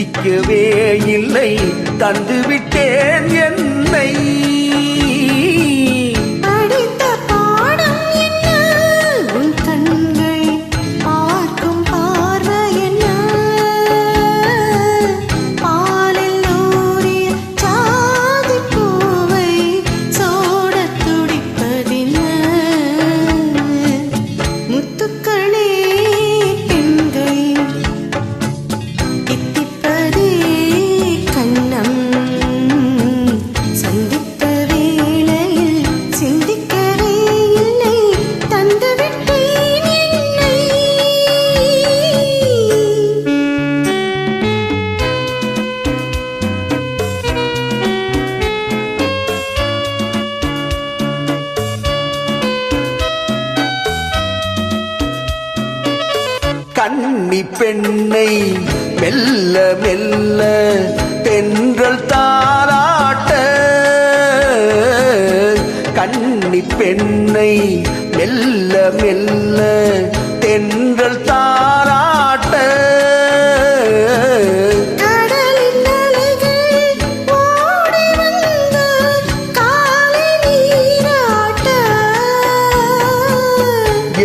சிந்திக்கவே இல்லை. தந்துவிட்டேன் என்னை. பெண்ணை மெல்ல மெல்ல தென்றல் தாராட்ட. கன்னி பெண்ணை மெல்ல மெல்ல தென்றல் தாராட்ட.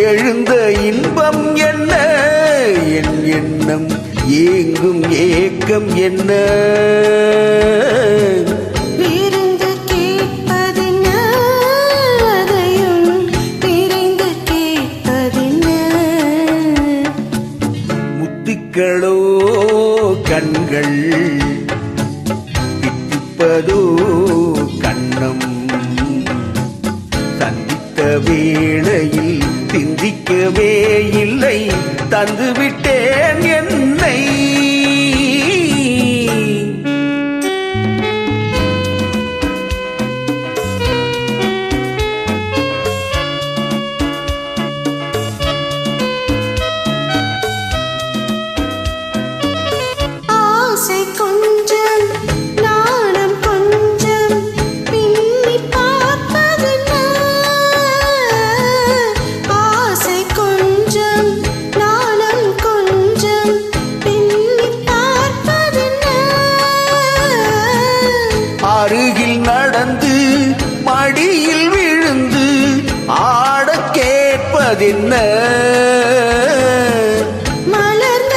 எழுந்த எண்ணம் ஏங்கும் ஏக்கம் என்ன? முத்துக்களோ கண்கள் தித்திப்பதோ கண்ணம். சந்தித்த வேளையில் சிந்திக்கவே இல்லை. தந்துவிட்டேன் என்னை அருகில் நடந்து மடியில் விழுந்து ஆடக் கேட்பதென்ன? மலர்ந்த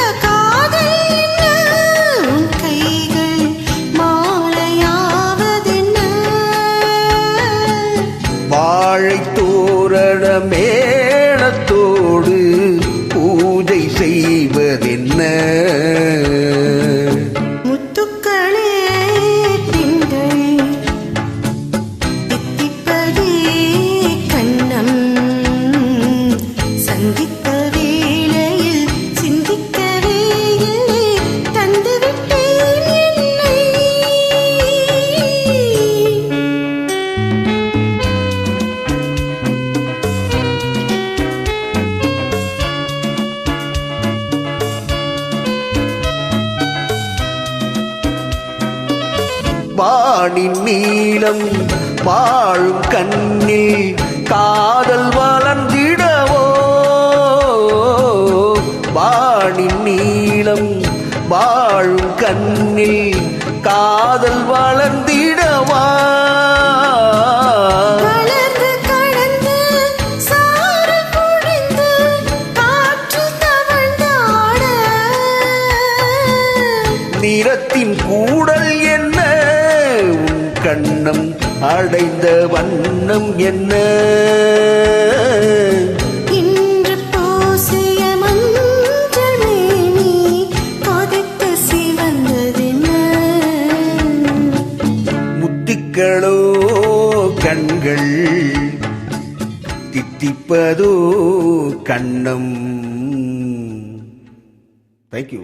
வானின் நீளம் வாழும் கண்ணில் காதல் வளர்ந்திடவோ? வானின் நீளம் வாழும் கண்ணில் காதல் வளர்ந்திடவா? நிறத்தின் கூடல் என்ன கண்ணம் அடைந்த வண்ணம் என்ன? முத்துக்களோ கண்கள் தித்திப்பதோ கண்ணம். தேங்க்யூ